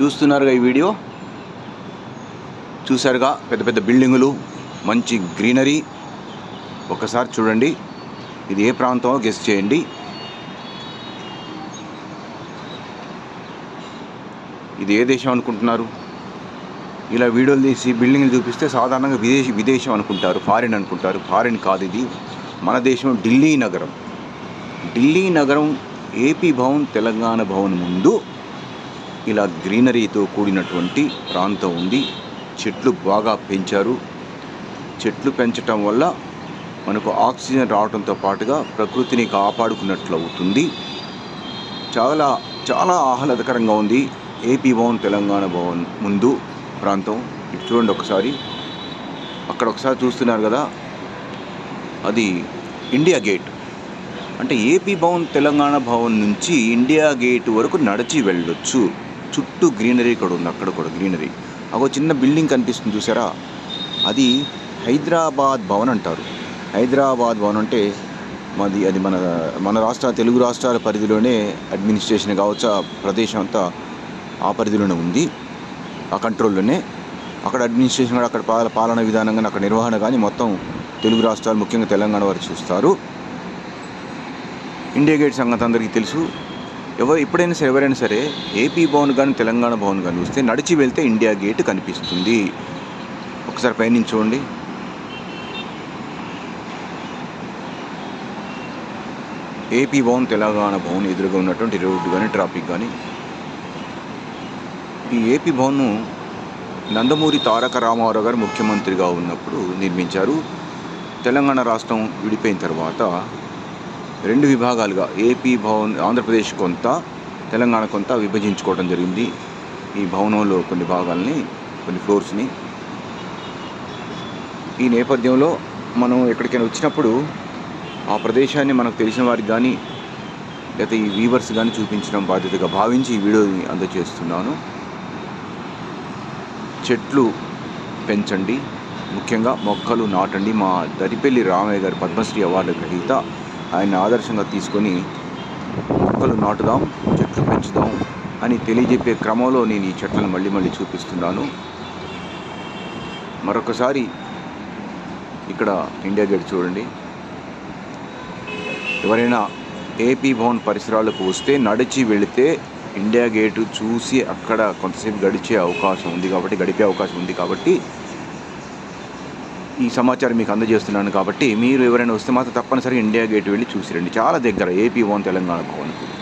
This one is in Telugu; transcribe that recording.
చూస్తున్నారుగా ఈ వీడియో? చూశారుగా పెద్ద పెద్ద బిల్డింగులు మంచి గ్రీనరీ. ఒకసారి చూడండి ఇది ఏ ప్రాంతమో గెస్ చేయండి. ఇది ఏ దేశం అనుకుంటున్నారు? ఇలా వీడియోలు తీసి బిల్డింగ్లు చూపిస్తే సాధారణంగా విదేశీ విదేశం అనుకుంటారు ఫారిన్ అనుకుంటారు. ఫారిన్ కాదు ఇది. మన దేశం ఢిల్లీ నగరం. ఢిల్లీ నగరం ఏపీ భవన్ తెలంగాణ భవన్ ముందు ఇలా గ్రీనరీతో కూడినటువంటి ప్రాంతం ఉంది. చెట్లు బాగా పెంచారు. చెట్లు పెంచటం వల్ల మనకు ఆక్సిజన్ రావడంతో పాటుగా ప్రకృతిని కాపాడుకున్నట్లు అవుతుంది చాలా చాలా ఆహ్లాదకరంగా ఉంది. ఏపీ భవన్ తెలంగాణ భవన్ ముందు ప్రాంతం. ఇటు చూడండి ఒకసారి. అక్కడ ఒకసారి చూస్తున్నారు కదా. అది ఇండియా గేట్. అంటే ఏపీ భవన్ తెలంగాణ భవన్ నుంచి ఇండియా గేట్ వరకు నడిచి వెళ్ళొచ్చు. చుట్టూ గ్రీనరీ ఇక్కడ ఉంది అక్కడ కూడా గ్రీనరీ. ఒక చిన్న బిల్డింగ్ కనిపిస్తుంది చూసారా? అది హైదరాబాద్ భవన్ అంటారు. హైదరాబాద్ భవన్ అంటే మాది అది మన మన రాష్ట్ర తెలుగు రాష్ట్రాల పరిధిలోనే అడ్మినిస్ట్రేషన్ కావచ్చు ఆ ప్రదేశం అంతా ఆ పరిధిలోనే ఉంది. ఆ కంట్రోల్లోనే. అక్కడ అడ్మినిస్ట్రేషన్ కూడా అక్కడ పాల పాలన విధానం కానీ అక్కడ నిర్వహణ కానీ మొత్తం తెలుగు రాష్ట్రాలు ముఖ్యంగా తెలంగాణ వారు చూస్తారు. ఇండియా గేట్ సంగతి అందరికీ తెలుసు. ఎవరు ఎప్పుడైనా సరే ఎవరైనా సరే ఏపీ భవన్ కానీ తెలంగాణ భవన్ కానీ చూస్తే నడిచి వెళ్తే ఇండియా గేట్ కనిపిస్తుంది. ఒకసారి పైనుంచి చూడండి ఏపీ భవన్ తెలంగాణ భవన్ ఎదురుగా ఉన్నటువంటి రోడ్డు కానీ ట్రాఫిక్ కానీ ఈ ఏపీ భవన్ను నందమూరి తారక రామారావు గారు ముఖ్యమంత్రిగా ఉన్నప్పుడు నిర్మించారు. తెలంగాణ రాష్ట్రం విడిపోయిన తర్వాత రెండు విభాగాలుగా ఏపీ భవన్ ఆంధ్రప్రదేశ్ కొంత తెలంగాణ కొంత విభజించుకోవడం జరిగింది. ఈ భవనంలో కొన్ని భాగాల్ని కొన్ని ఫ్లోర్స్ని. ఈ నేపథ్యంలో మనం ఎక్కడికైనా వచ్చినప్పుడు ఆ ప్రదేశాన్ని మనకు తెలిసిన వారికి కానీ లేకపోతే ఈ వీవర్స్ కానీ చూపించడం బాధ్యతగా భావించి ఈ వీడియోని అందజేస్తున్నాను. చెట్లు పెంచండి. ముఖ్యంగా మొక్కలు నాటండి. మా దరిపెల్లి రామయ్య గారి పద్మశ్రీ అవార్డు గ్రహీత ఆయన ఆదర్శంగా తీసుకొని మొక్కలు నాటుదాం చెట్లు పెంచుదాం అని తెలియజెప్పే క్రమంలో నేను ఈ చెట్లను మళ్ళీ మళ్ళీ చూపిస్తున్నాను. మరొకసారి ఇక్కడ ఇండియా గేట్ చూడండి. ఎవరైనా ఏపీ భవన్ పరిసరాలకు వస్తే నడిచి వెళితే ఇండియా గేటు చూసి అక్కడ కొంతసేపు గడిచే అవకాశం ఉంది కాబట్టి గడిపే అవకాశం ఉంది కాబట్టి ఈ సమాచారం మీకు అందజేస్తున్నాను కాబట్టి మీరు ఎవరైనా వస్తే మాత్రం తప్పనిసరిగా ఇండియా గేట్ వెళ్ళి చూసిరండి. చాలా దగ్గర ఏపీ వన్ తెలంగాణ భవన్కు